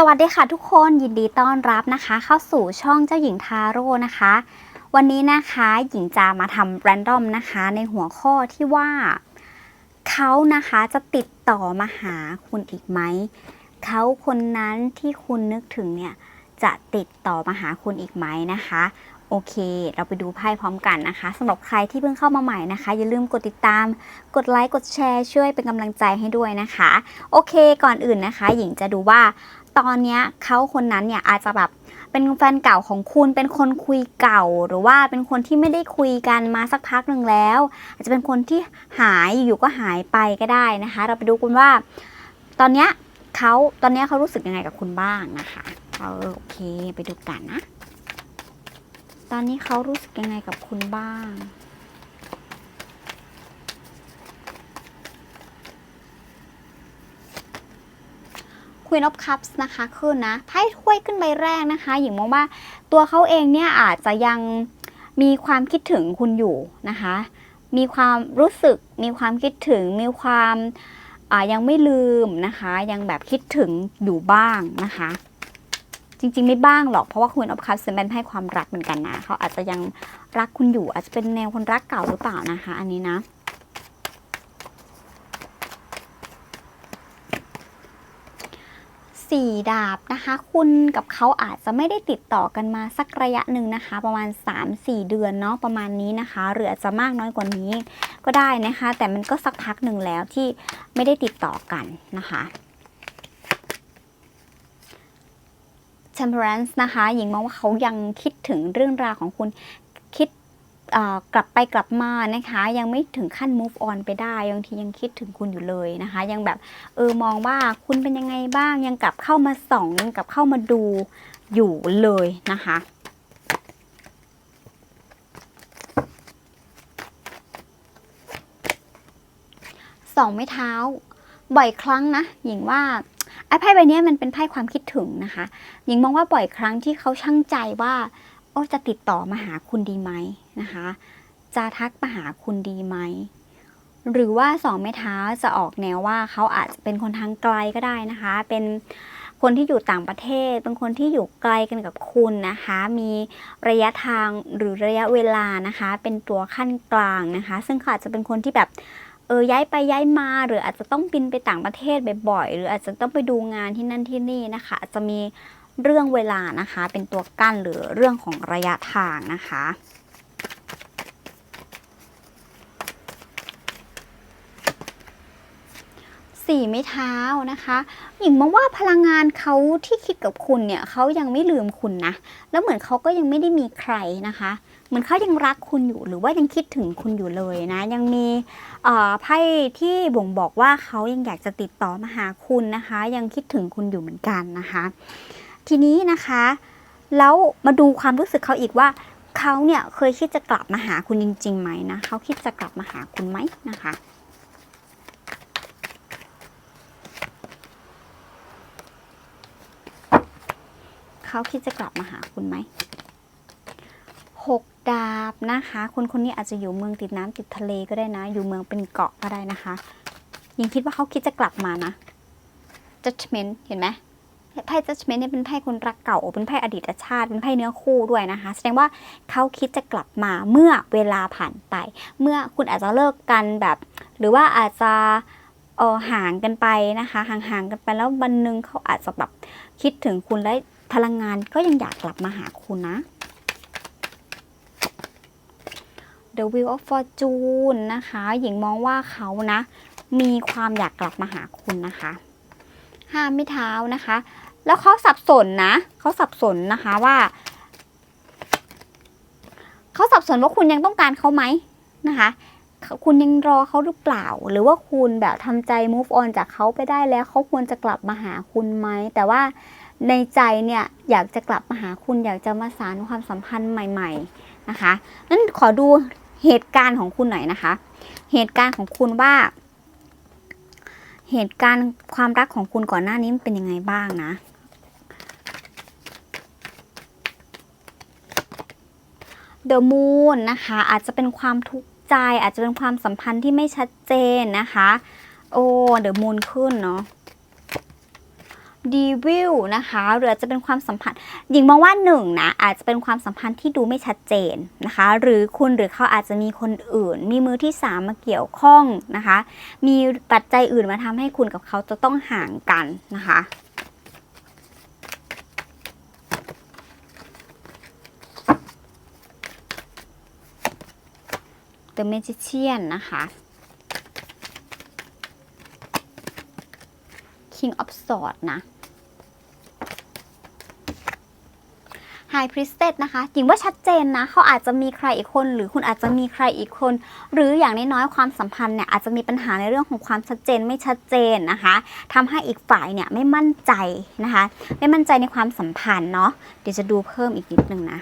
สวัสดีค่ะทุกคนยินดีต้อนรับนะคะ เข้าสู่ช่องเจ้าหญิงทาโร่นะคะ วันนี้นะคะหญิงจะมาทำแรนดอมนะคะ ในหัวข้อที่ว่าเขานะคะจะติดต่อมาหาคุณอีกไหมเขาคนนั้นที่คุณนึกถึงเนี่ยจะติดต่อมาหาคุณอีกไหมนะคะ โอเค เราไปดูไพ่พร้อมกันนะคะสำหรับใครที่เพิ่งเข้ามาใหม่นะคะ อย่าลืมกดติดตาม กดไลค์กดแชร์ช่วยเป็นกำลังใจให้ด้วยนะคะ โอเค ก่อนอื่นนะคะ หญิงจะดูว่า ตอนเนี้ยเขาคนนั้นเนี่ยอาจจะแบบเป็นแฟนเก่าของคุณเป็นคนคุยเก่า หรือว่าเป็นคนที่ไม่ได้คุยกันมาสักพักหนึ่งแล้ว อาจจะเป็นคนที่หายอยู่ก็หายไปก็ได้นะคะ เราไปดูกันว่า ตอนเนี้ยเขาตอนเนี้ยเขารู้สึกยังไงกับคุณบ้างนะคะเออโอเคไปดูกันนะ ตอนนี้เขารู้สึกยังไงกับคุณบ้าง Queen of Cups นะคะขึ้นนะไพ่ถ้วยขึ้นใบแรกนะคะ หญิงมองว่าตัวเขาเองเนี่ยอาจจะยังมีความคิดถึงคุณอยู่นะคะ มีความรู้สึก มีความคิดถึง มีความอ่ายังไม่ลืมนะคะ ยังแบบคิดถึงอยู่บ้างนะคะ จริง ๆ ไม่บ้างหรอก เพราะว่า Queen of Cups เป็นไพ่ความรักเหมือนกันนะ เขาอาจจะยังรักคุณอยู่ อาจจะเป็นแนวคนรักเก่าหรือเปล่านะคะ อันนี้นะ สี่ดาบนะคะ คุณกับเขาอาจจะไม่ได้ติดต่อกันมาสักระยะหนึ่งนะคะ ประมาณ 3-4 เดือนเนาะประมาณนี้นะคะหรืออาจจะมากน้อยกว่านี้ก็ได้นะคะ แต่มันก็สักพักหนึ่งแล้วที่ไม่ได้ติดต่อกันนะคะ Temperance นะคะ หญิงมองว่าเขายังคิดถึงเรื่องราวของคุณ กลับไปกลับมานะคะ ยังไม่ถึงขั้น move on ไปได้บางทียังคิดถึงคุณอยู่เลยนะคะ ยังแบบเออมองว่าคุณเป็นยังไงบ้าง ยังกลับเข้ามาส่องยังกลับเข้ามาดูอยู่เลยนะคะสองไม้เท้า บ่อยครั้งนะหญิงว่าไอ้ไพ่ใบนี้มันเป็นไพ่ความคิดถึงนะคะ หญิงมองว่าบ่อยครั้งที่เขาช่างใจว่า อ้จะติดต่อมาหาคุณดีไหมนะคะ จะทักมาหาคุณดีไหม หรือว่าสองไม้เท้าจะออกแนวว่าเขาอาจจะเป็นคนทางไกลก็ได้นะคะ เป็นคนที่อยู่ต่างประเทศ เป็นคนที่อยู่ไกลกันกับคุณนะคะ มีระยะทางหรือระยะเวลานะคะ เป็นตัวขั้นกลางนะคะ ซึ่งเขาอาจจะเป็นคนที่แบบเออย้ายไปย้ายมา หรืออาจจะต้องบินไปต่างประเทศบ่อยๆ หรืออาจจะต้องไปดูงานที่นั่นที่นี่นะคะ อาจจะมี เรื่องเวลานะคะ เป็นตัวกั้นหรือเรื่องของระยะทางนะคะสี่ไม้เท้านะคะหญิงมองว่าพลังงานเขาที่คิดกับคุณเนี่ยเขายังไม่ลืมคุณนะ แล้วเหมือนเขาก็ยังไม่ได้มีใครนะคะเหมือนเขายังรักคุณอยู่หรือว่ายังคิดถึงคุณอยู่เลยนะ ยังมีไพ่ที่บ่งบอกว่าเขายังอยากจะติดต่อมาหาคุณนะคะ ยังคิดถึงคุณอยู่เหมือนกันนะคะ ทีนี้นะคะ แล้วมาดูความรู้สึกเขาอีกว่าเขาเนี่ยเคยคิดจะกลับมาหาคุณจริงๆไหมนะเขาคิดจะกลับมาหาคุณไหมนะคะเขาคิดจะกลับมาหาคุณไหมหกดาบนะคะ คนคนนี้อาจจะอยู่เมืองติดน้ำติดทะเลก็ได้นะ อยู่เมืองเป็นเกาะก็ได้นะคะยิงคิดว่าเขาคิดจะกลับมานะ judgment เห็นไหม ไพ่ judgment เนี่ยเป็นไพ่คนรักเก่า เป็นไพ่อดีตชาติ เป็นไพ่เนื้อคู่ด้วยนะคะ แสดงว่าเขาคิดจะกลับมาเมื่อเวลาผ่านไป เมื่อคุณอาจจะเลิกกันแบบ หรือว่าอาจจะเออห่างกันไปนะคะห่างๆกันไปแล้ววันหนึ่งเขาอาจจะแบบคิดถึงคุณและพลังงานก็ยังอยากกลับมาหาคุณนะ The Wheel of Fortune นะคะ หญิงมองว่าเขานะ มีความอยากกลับมาหาคุณนะคะ ห้ามไม่เท้านะคะ แล้วเขาสับสนนะเขาสับสนนะคะว่าเขาสับสนว่าคุณยังต้องการเขาไหมนะคะคุณยังรอเขาหรือเปล่า หรือว่าคุณแบบทำใจ move on จากเขาไปได้แล้วเขาควรจะกลับมาหาคุณไหม แต่ว่าในใจเนี่ยอยากจะกลับมาหาคุณอยากจะมาสานความสัมพันธ์ใหม่ ๆนะคะนั้นขอดูเหตุการณ์ของคุณหน่อยนะคะ เหตุการณ์ของคุณว่า เหตุการณ์ความรักของคุณก่อนหน้านี้มันเป็นยังไงบ้างนะ The Moon นะคะ อาจจะเป็นความทุกข์ใจ อาจจะเป็นความสัมพันธ์ที่ไม่ชัดเจนนะคะ โอ้ The Moon ขึ้นเนาะ ดีวิลนะคะหรือจะเป็นความสัมพันธ์หญิงมองว่าหนึ่งนะอาจจะเป็นความสัมพันธ์ที่ดูไม่ชัดเจนนะคะ หรือคุณหรือเขาอาจจะมีคนอื่น มีมือที่สามมาเกี่ยวข้องนะคะ มีปัจจัยอื่นมาทำให้คุณกับเขาจะต้องห่างกันนะคะ The Magician นะคะ King of Swords นะ High Priestess นะคะหญิงว่าชัดเจนนะ เขาอาจจะมีใครอีกคน หรือคุณอาจจะมีใครอีกคน หรืออย่างน้อยๆความสัมพันธ์เนี่ยอาจจะมีปัญหาในเรื่องของความชัดเจนไม่ชัดเจนนะคะทำให้อีกฝ่ายเนี่ยไม่มั่นใจนะคะ ไม่มั่นใจในความสัมพันธ์เนาะ เดี๋ยวจะดูเพิ่มอีกนิดนึงนะ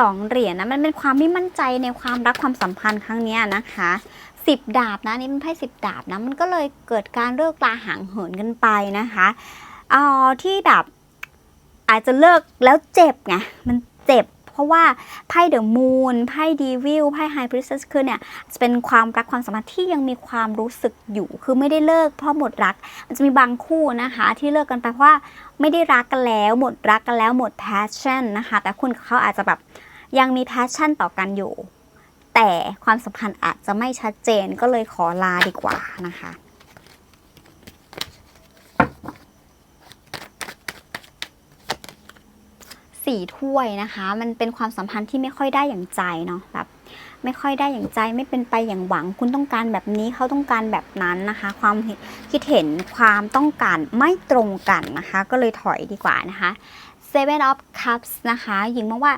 สองเหรียญนะมันเป็นความไม่มั่นใจในความรักความสัมพันธ์ครั้งนี้นะคะสิบดาบนะนี่มันไพ่สิบดาบนะมันก็เลยเกิดการเลิกลาห่างเหินกันไปนะคะเอ่อที่แบบอาจจะเลิกแล้วเจ็บไงมันเจ็บ เพราะว่าไพ่เดอะมูนไพ่ดีวิลไพ่ไฮพริสเซสคือเนี่ยจะเป็นความรักความสัมพันธ์ที่ยังมีความรู้สึกอยู่ คือไม่ได้เลิกเพราะหมดรักมันจะมีบางคู่นะคะ ที่เลิกกันไปเพราะว่าไม่ได้รักกันแล้ว หมดรักกันแล้วหมด passion นะคะ แต่คุณกับเขาอาจจะแบบ ยังมี passion ต่อกันอยู่ แต่ความสัมพันธ์อาจจะไม่ชัดเจนก็เลยขอลาดีกว่านะคะสี่ถ้วยนะคะ มันเป็นความสัมพันธ์ที่ไม่ค่อยได้อย่างใจเนาะแบบไม่ค่อยได้อย่างใจไม่เป็นไปอย่างหวัง คุณต้องการแบบนี้เขาต้องการแบบนั้นนะคะ ความคิดเห็นความต้องการไม่ตรงกันนะคะ ก็เลยถอยดีกว่านะคะ Seven of Cups นะคะหญิงมองว่า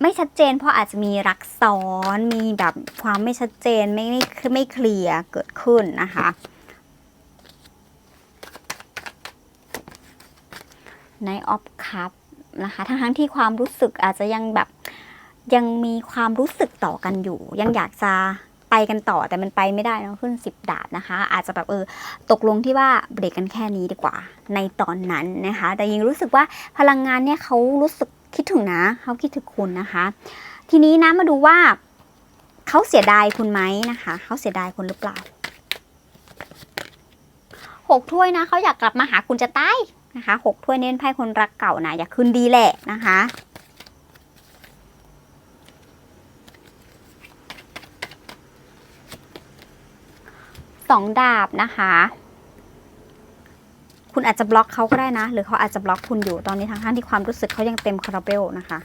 ไม่ชัดเจนเพราะอาจจะมีรักซ้อนมีแบบความไม่ชัดเจนไม่ไม่ไม่เคลียร์เกิดขึ้นนะคะ ในออฟคัพนะคะทั้งทั้งที่ความรู้สึกอาจจะยังแบบยังมีความรู้สึกต่อกันอยู่ ยังอยากจะไปกันต่อแต่มันไปไม่ได้เนะขึ้นสิบดาบนะคะ อาจจะแบบเออตกลงที่ว่าเบรกกันแค่นี้ดีกว่า ในตอนนั้นนะคะ แต่ยังรู้สึกว่าพลังงานเนี่ยเขารู้สึก คิดถึงนะเขาคิดถึงคุณนะคะ ทีนี้นะมาดูว่าเขาเสียดายคุณไหมนะคะเขาเสียดายคุณหรือเปล่าหกถ้วยนะเขาอยากกลับมาหาคุณจะตายนะคะหกถ้วยเน้นไพ่คนรักเก่านะอยากคืนดีแหละนะคะสองดาบนะคะ คุณอาจจะบล็อกเขาก็ได้นะ หรือเขาอาจจะบล็อกคุณอยู่ตอนนี้ทั้งท่านที่ความรู้สึกเขายังเต็มคาราเบลนะคะ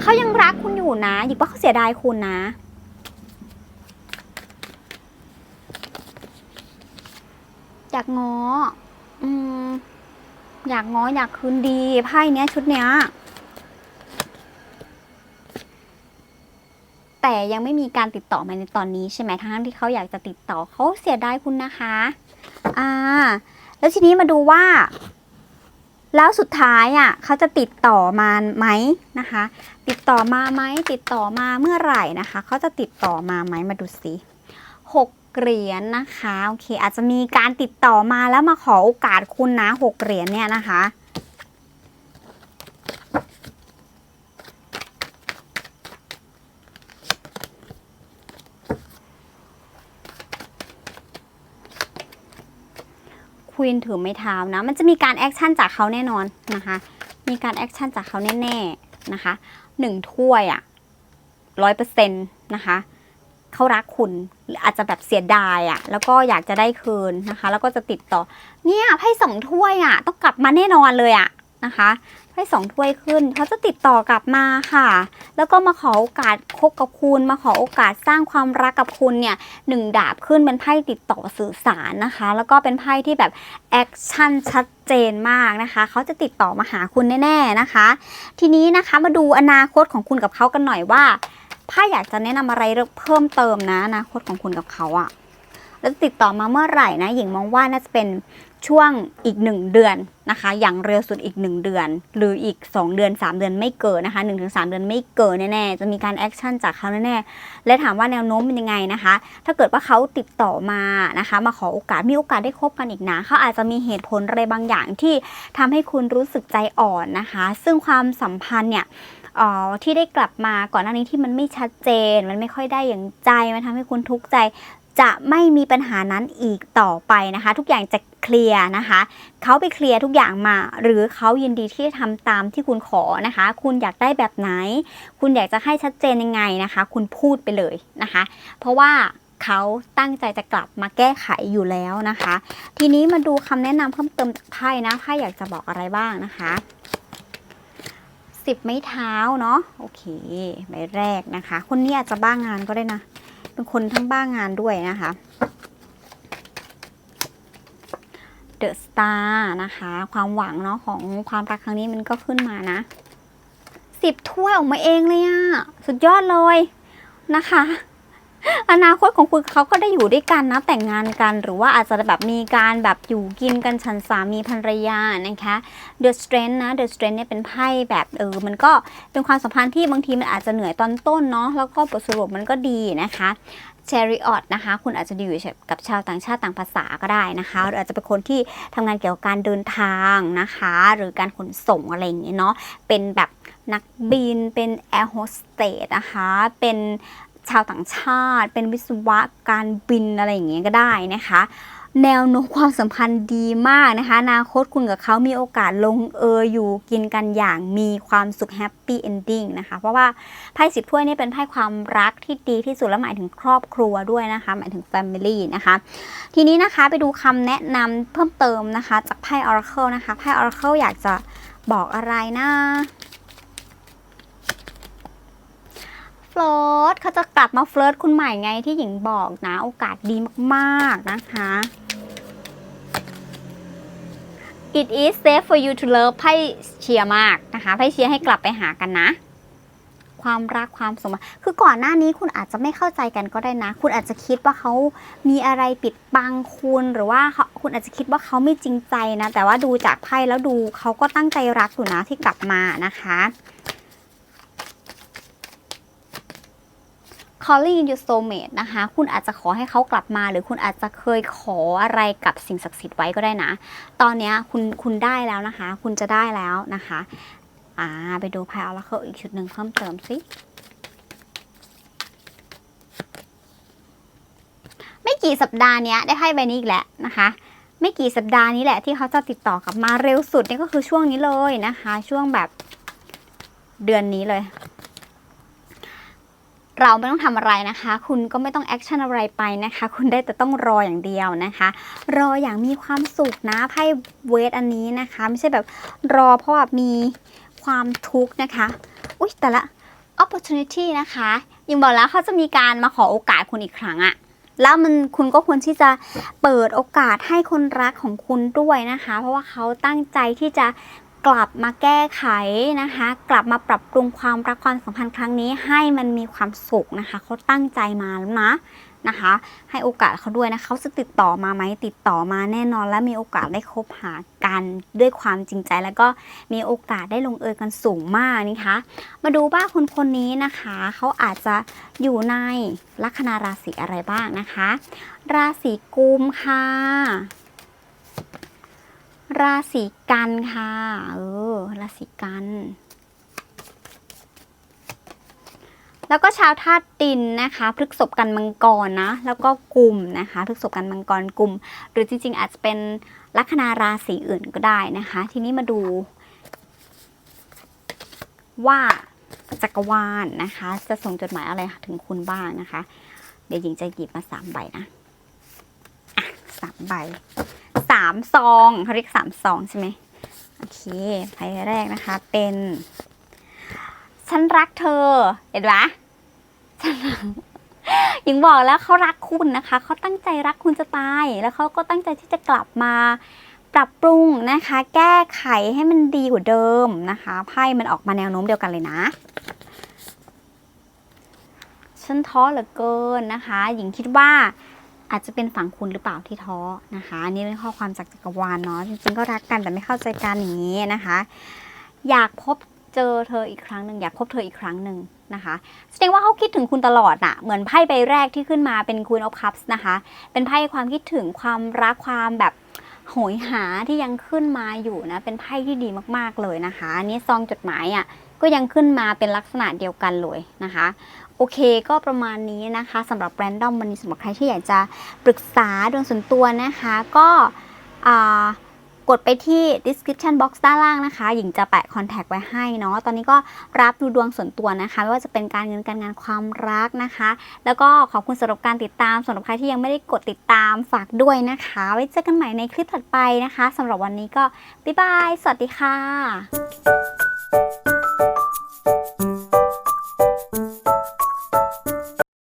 เขายังรักคุณอยู่นะหยิบว่าเขาเสียดายคุณนะอยากง้ออืมอยากง้ออยากคืนดีไพ่เนี้ยชุดเนี้ย แต่ยังไม่มีการติดต่อมาในตอนนี้ใช่ไหมทั้งที่เขาอยากจะติดต่อเขาเสียดายคุณนะคะอ่าแล้วทีนี้มาดูว่า แล้วสุดท้ายอะเขาจะติดต่อมาไหมนะคะ ติดต่อมาไหมติดต่อมาเมื่อไหร่นะคะเขาจะติดต่อมาไหมมาดูสิหกเหรียญนะคะโอเค อาจจะมีการติดต่อมาแล้วมาขอโอกาสคุณนะหกเหรียญเนี่ยนะคะ ควีนถือไม้เท้านะ มันจะมีการแอคชั่นจากเขาแน่นอนนะคะ มีการแอคชั่นจากเขาแน่ๆนะคะหนึ่งถ้วยอะร้อยเปอร์เซ็นต์นะคะเขารักคุณหรืออาจจะแบบเสียดายอะแล้วก็อยากจะได้คืนนะคะ แล้วก็จะติดต่อ เนี่ยไพ่สองถ้วยอะต้องกลับมาแน่นอนเลยอะ นะคะไพ่สองถ้วยขึ้นเขาจะติดต่อกลับมาค่ะ แล้วก็มาขอโอกาสคบกับคุณ มาขอโอกาสสร้างความรักกับคุณเนี่ยหนึ่งดาบขึ้นเป็นไพ่ติดต่อสื่อสารนะคะ แล้วก็เป็นไพ่ที่แบบแอคชั่นชัดเจนมากนะคะเขาจะติดต่อมาหาคุณแน่ ๆนะคะ ทีนี้นะคะมาดูอนาคตของคุณกับเขากันหน่อยว่าไพ่อยากจะแนะนำอะไรเพิ่มเติมนะอนาคตของคุณกับเขาอะแล้วติดต่อมาเมื่อไหร่นะหญิงมองว่าน่าจะเป็น ช่วงอีก 1 เดือนนะคะ อย่างเร็วสุดอีก 1 เดือน หรืออีก 2 เดือน 3 เดือนไม่เกินนะคะ 1-3 เดือนไม่เกินแน่ๆ จะมีการแอคชั่นจากเขาแน่ๆ และถามว่าแนวโน้มเป็นยังไงนะคะ ถ้าเกิดว่าเขาติดต่อมานะคะ มาขอโอกาสมีโอกาสได้คบกันอีกนะเขาอาจจะมีเหตุผลอะไรบางอย่างที่ทำให้คุณรู้สึกใจอ่อนนะคะ ซึ่งความสัมพันธ์เนี่ยออที่ได้กลับมาก่อนหน้านี้ที่มันไม่ชัดเจน มันไม่ค่อยได้อย่างใจ มันทำให้คุณทุกข์ใจ จะไม่มีปัญหานั้นอีกต่อไปนะคะ ทุกอย่างจะเคลียร์นะคะเขาไปเคลียร์ทุกอย่างมา หรือเขายินดีที่จะทำตามที่คุณขอนะคะ คุณอยากได้แบบไหน คุณอยากจะให้ชัดเจนยังไงนะคะ คุณพูดไปเลยนะคะ เพราะว่าเขาตั้งใจจะกลับมาแก้ไขอยู่แล้วนะคะ ทีนี้มาดูคำแนะนำเพิ่มเติมจากไพ่นะไพ่อยากจะบอกอะไรบ้างนะคะสิบไม้เท้าเนาะโอเคใบแรกนะคะ คนนี้อาจจะบ้างงานก็ได้นะ เป็นคนทั้งบ้างานด้วยนะคะเดอะสตาร์นะคะ ความหวังเนาะของความรักครั้งนี้มันก็ขึ้นมานะสิบถ้วยออกมาเองเลยอะสุดยอดเลยนะคะ อนาคตของคุณเขาก็ได้อยู่ด้วยกันนะแต่งงานกัน หรือว่าอาจจะแบบมีการแบบอยู่กินกันฉันสามีภรรยานะคะ The Strength นะ The Strength เนี่ยเป็นไพ่แบบเออมันก็เป็นความสัมพันธ์ที่บางทีมันอาจจะเหนื่อยตอนต้นเนาะแล้วก็บทสรุปมันก็ดีนะคะ Chariot นะคะ คุณอาจจะอยู่กับชาวต่างชาติต่างภาษาก็ได้นะคะหรืออาจจะเป็นคนที่ทำงานเกี่ยวกับการเดินทางนะคะ หรือการขนส่งอะไรอย่างเงี้ยเนาะเป็นแบบนักบินเป็นแอร์โฮสเตสนะคะ เป็น ชาวต่างชาติ เป็นวิศวะการบินอะไรอย่างเงี้ยก็ได้นะคะ แนวโน้มความสัมพันธ์ดีมากนะคะอนาคตคุณกับเขามีโอกาสลงเอยอยู่กินกันอย่างมีความสุขแฮปปี้เอนดิ้งนะคะ เพราะว่าไพ่สิบถ้วยนี่เป็นไพ่ความรักที่ดีที่สุดและหมายถึงครอบครัวด้วยนะคะ หมายถึง Family นะคะ ทีนี้นะคะไปดูคำแนะนำเพิ่มเติมนะคะ จากไพ่ Oracle นะคะไพ่ Oracle อยากจะบอกอะไรนะเฟ ลิร์ตเขาจะกลับมาเฟลิร์ตคุณใหม่ไงที่หญิงบอกนะ โอกาสดีมากๆนะคะ It is safe for you to love ไพ่เชียร์มากนะคะไพ่เชียร์ให้กลับไปหากันนะ ความรักความสมหวังคือก่อนหน้านี้คุณอาจจะไม่เข้าใจกันก็ได้นะ คุณอาจจะคิดว่าเขามีอะไรปิดบังคุณหรือว่าคุณอาจจะคิดว่าเขาไม่จริงใจนะ แต่ว่าดูจากไพ่แล้วดูเขาก็ตั้งใจรักอยู่นะที่กลับมานะคะ calling your soulmate นะคะ คุณอาจจะขอให้เขากลับมา หรือคุณอาจจะเคยขออะไรกับสิ่งศักดิ์สิทธิ์ไว้ก็ได้นะ ตอนนี้คุณคุณได้แล้วนะคะ คุณจะได้แล้วนะคะ อ่า ไปดูไพ่ออราเคิลอีกชุดหนึ่งเพิ่มเติมสิไม่กี่สัปดาห์นี้ได้ไพ่ใบนี้อีกแล้วนะคะไม่กี่สัปดาห์นี้แหละที่เขาจะติดต่อกลับมาเร็วสุดนี่ก็คือช่วงนี้เลยนะคะ ช่วงแบบเดือนนี้เลย เราไม่ต้องทำอะไรนะคะ คุณก็ไม่ต้องแอคชั่นอะไรไปนะคะ คุณได้แต่ต้องรออย่างเดียวนะคะ รออย่างมีความสุขนะไพ่เวทอันนี้นะคะ ไม่ใช่แบบรอเพราะว่ามีความทุกข์นะคะ อุ๊ยแต่ละ opportunity นะคะยิงบอกแล้วเขาจะมีการมาขอโอกาสคุณอีกครั้งอะแล้วมันคุณก็ควรที่จะเปิดโอกาสให้คนรักของคุณด้วยนะคะ เพราะว่าเขาตั้งใจที่จะ กลับมาแก้ไขนะคะ กลับมาปรับปรุงความรักความสัมพันธ์ครั้งนี้ให้มันมีความสุขนะคะเขาตั้งใจมาแล้วนะนะคะ ให้โอกาสเขาด้วยนะเขาจะติดต่อมาไหมติดต่อมาแน่นอนและมีโอกาสได้คบหากันด้วยความจริงใจ แล้วก็มีโอกาสได้ลงเอยกันสูงมากนะคะ มาดูว่าคนคนนี้นะคะเขาอาจจะอยู่ในลัคนาราศีอะไรบ้างนะคะ ราศีกุมค่ะ ราศีกันค่ะ เออ ราศีกัน แล้วก็ชาวธาตุดินนะคะพฤกษบกันมังกรนะ แล้วก็กลุ่มนะคะพฤกษบกันมังกรกลุ่ม หรือจริงๆอาจจะเป็นลัคนาราศีอื่นก็ได้นะคะ ทีนี้มาดู ว่าจักรวาลนะคะ จะส่งจดหมายอะไรถึงคุณบ้างนะคะ เดี๋ยวหญิงจะหยิบมาสามใบนะ อะสามใบามซองเขาเรียกสามซองใช่ไหมโอเคไพ่แรกนะคะ เป็นฉันรักเธอ เห็นไหมฉันรักหญิงบอกแล้วเขารักคุณนะคะ เขาตั้งใจรักคุณจะตาย แล้วเขาก็ตั้งใจที่จะกลับมาปรับปรุงนะคะ แก้ไขให้มันดีกว่าเดิมนะคะ ไพ่มันออกมาแนวโน้มเดียวกันเลยนะ ฉันท้อเหลือเกินนะคะ หญิงคิดว่า อาจจะเป็นฝั่งคุณหรือเปล่าที่ท้อนะคะ อันนี้เป็นข้อความจากจักรวาลเนาะจริงๆก็รักกันแต่ไม่เข้าใจกันอย่างนี้นะคะ อยากพบเจอเธออีกครั้งหนึ่งอยากพบเธออีกครั้งหนึ่งนะคะ แสดงว่าเขาคิดถึงคุณตลอดน่ะ เหมือนไพ่ใบแรกที่ขึ้นมาเป็น Queen of Cups นะคะ เป็นไพ่ความคิดถึงความรักความแบบโหยหาที่ยังขึ้นมาอยู่นะ เป็นไพ่ที่ดีมากๆเลยนะคะอันนี้ซองจดหมายอะก็ยังขึ้นมาเป็นลักษณะเดียวกันเลยนะคะ โอเคก็ประมาณนี้นะคะสำหรับแรนดอมวันนี้สำหรับใครที่อยากจะปรึกษาดวงส่วนตัวนะคะ ก็กดไปที่ description box ด้านล่างนะคะ หญิงจะแปะ contact ไว้ให้เนาะ ตอนนี้ก็รับดูดวงส่วนตัวนะคะ ไม่ว่าจะเป็นการเงินการงานความรักนะคะ แล้วก็ขอบคุณสำหรับการติดตามสำหรับใครที่ยังไม่ได้กดติดตามฝากด้วยนะคะ ไว้เจอกันใหม่ในคลิปถัดไปนะคะสำหรับวันนี้ก็บ๊ายบาย สวัสดีค่ะ